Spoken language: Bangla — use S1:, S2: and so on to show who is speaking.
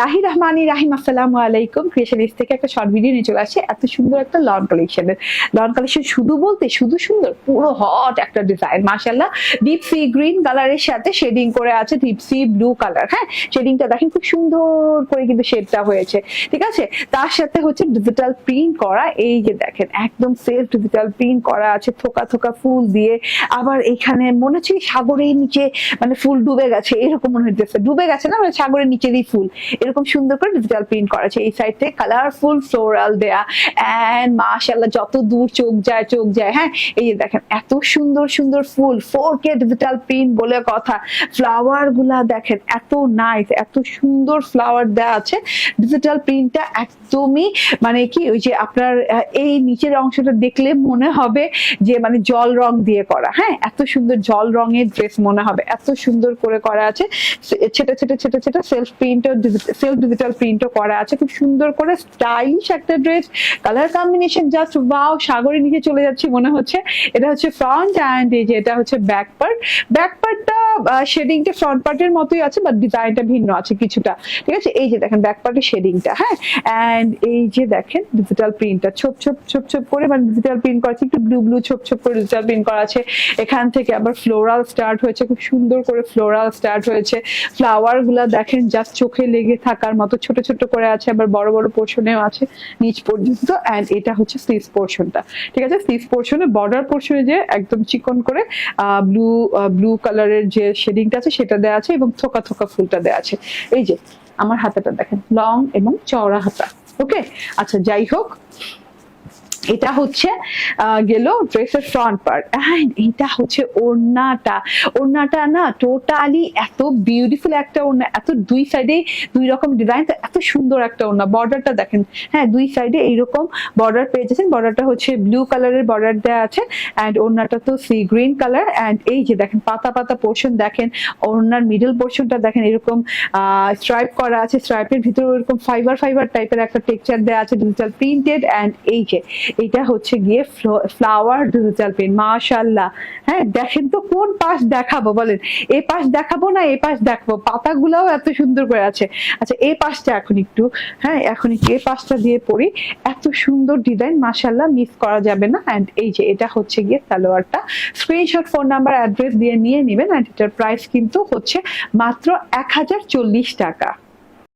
S1: লাহি রহমানি রাহিম, আসসালামু আলাইকুম। ক্রিয়েশনিস্ট থেকে একটা শর্ট ভিডিও নিয়ে চলে আসছে। এত সুন্দর একটা লন কালেকশনের লন কালেকশন শুধু বলতে, শুধু সুন্দর, পুরো হট একটা ডিজাইন মাশাল্লাহ ডিপ সি গ্রিন কালারের সাথে শেডিং করে আছে ডিপ সি ব্লু কালার হ্যাঁ? শেডিংটা দেখেন খুব সুন্দর করে কিন্তু শেডটা হয়েছে, ঠিক আছে? তার সাথে হচ্ছে ডিজিটাল প্রিন্ট করা, এই যে দেখেন, একদম সেলফ ডিজিটাল প্রিন্ট করা আছে, থোকা থোকা ফুল দিয়ে। আবার এখানে মনে হচ্ছে সাগরের নিচে মানে ফুল ডুবে গেছে, এরকম মনে হচ্ছে ডুবে গেছে না মানে সাগরের নিচেরই ফুল। এরকম সুন্দর করে ডিজিটাল প্রিন্ট করা আছে। এই সাইডে কালারফুল ফ্লোরাল দেয়া অ্যান্ড মাশাল্লাহ যত দূর চোখ যায় চোখ যায় হ্যাঁ? এই যে দেখেন, এত সুন্দর সুন্দর ফুল ফোর কে ডিজিটাল প্রিন্ট বলে কথা। ফ্লাওয়ারগুলা দেখেন, এত নাইস এত সুন্দর ফ্লাওয়ার দেওয়া আছে। ডিজিটাল প্রিন্টটা একদমই মানে কি, ওই যে আপনার এই নিচের অংশটা দেখলে মনে হবে যে মানে জল রং দিয়ে করা হ্যাঁ? এত সুন্দর জল রঙের ড্রেস মনে হবে, এত সুন্দর করে করা আছে। ছেটা ছেটা ছেটা ছেটা সেলফ প্রিন্টও সেলফ ডিজিটাল প্রিন্টও করা আছে। খুব সুন্দর করে স্টাইলিশ একটা dress colour combination just wow সাগরের নিচে চলে যাচ্ছি মনে হচ্ছে। এটা হচ্ছে ফ্রন্ট অ্যান্ড এই যে এটা হচ্ছে ব্যাক পার্ট ব্যাক পার্টটা শেডিংটা ফ্রন্ট পার্টের মতোই আছে বাট ডিজাইনটা ভিন্ন আছে কিছুটা। ঠিক আছে? এই যে দেখেন ব্যাক পার্টের শেডিংটা হ্যাঁ? অ্যান্ড এই যে দেখেন ডিজিটাল প্রিন্টটা ছোপ ছোপ ছোপ ছোপ করে মানে ডিজিটাল প্রিন্ট করা আছে। একটু ব্লু ব্লু ছোপ ছোপ করে ডিজিটাল প্রিন্ট করা আছে। এখান থেকে আবার ফ্লোরাল স্টার্ট হয়েছে, খুব সুন্দর করে ফ্লোরাল স্টার্ট হয়েছে। ফ্লাওয়ারগুলা দেখেন জাস্ট চোখে লেগে থাকার মতো ছোট ছোট করে আছে, আবার বড় বড় পোর্শনেও আছে নিচ পর্যন্ত অ্যান্ড এটা হচ্ছে স্লিভস পোর্শনটা ঠিক আছে? স্লিভস পোর্শনে বর্ডার পোর্শনে যে একদম চিকন করে ব্লু ব্লু কালারের যে শেডিংটা আছে, সেটা দেওয়া আছে এবং থোকা থোকা ফুলটা দেওয়া আছে। এই যে, আমার হাতাটা দেখেন, লং এবং চওড়া হাতা। ওকে আচ্ছা যাই হোক এটা হচ্ছে গেল ড্রেসের ফ্রন্ট পার্ট এটা হচ্ছে ওড়নাটা। ওড়নাটা না টোটালি এত বিউটিফুল একটা ওড়না, এত দুই সাইডে দুই রকম ডিজাইন এত সুন্দর একটা ওড়না। বর্ডারটা দেখেন। হ্যাঁ দুই সাইডে এইরকম বর্ডার পেয়ে যাচ্ছেন। বর্ডারটা হচ্ছে ব্লু কালারের বর্ডার দেওয়া আছে। অ্যান্ড ওড়নাটা তো সি গ্রিন কালার অ্যান্ড এই যে দেখেন, পাতা পাতা পোর্শন দেখেন, ওড়নার মিডল পোর্শনটা দেখেন, এরকম স্ট্রাইপ করা আছে। স্ট্রাইপের ভিতরে এরকম ফাইবার ফাইবার টাইপের একটা টেক্সচার দেওয়া আছে ডিজিটাল প্রিন্টেড অ্যান্ড এই যে এটা হচ্ছে গিয়ে ফ্লাওয়ার ডিজিটাল প্রিন্ট মাশাল্লাহ হ্যাঁ দেখেন তো কোন পাশ দেখাবো, বলেন। এ পাশ দেখাবো না, এ পাশ দেখাবো? পাতাগুলাও এত সুন্দর করে আছে। আচ্ছা এ পাশটা এখন একটু হ্যাঁ এখন একটু এ পাশটা দিয়ে পড়ি। এত সুন্দর ডিজাইন মাশাল্লাহ মিস করা যাবে না। অ্যান্ড এই যে, এটা হচ্ছে গিয়ে সালোয়ারটা। স্ক্রিনশট ফোন নাম্বার অ্যাড্রেস দিয়ে নিয়ে নেবেন। অ্যান্ড এটার প্রাইস কিন্তু হচ্ছে মাত্র এক হাজার চল্লিশ টাকা।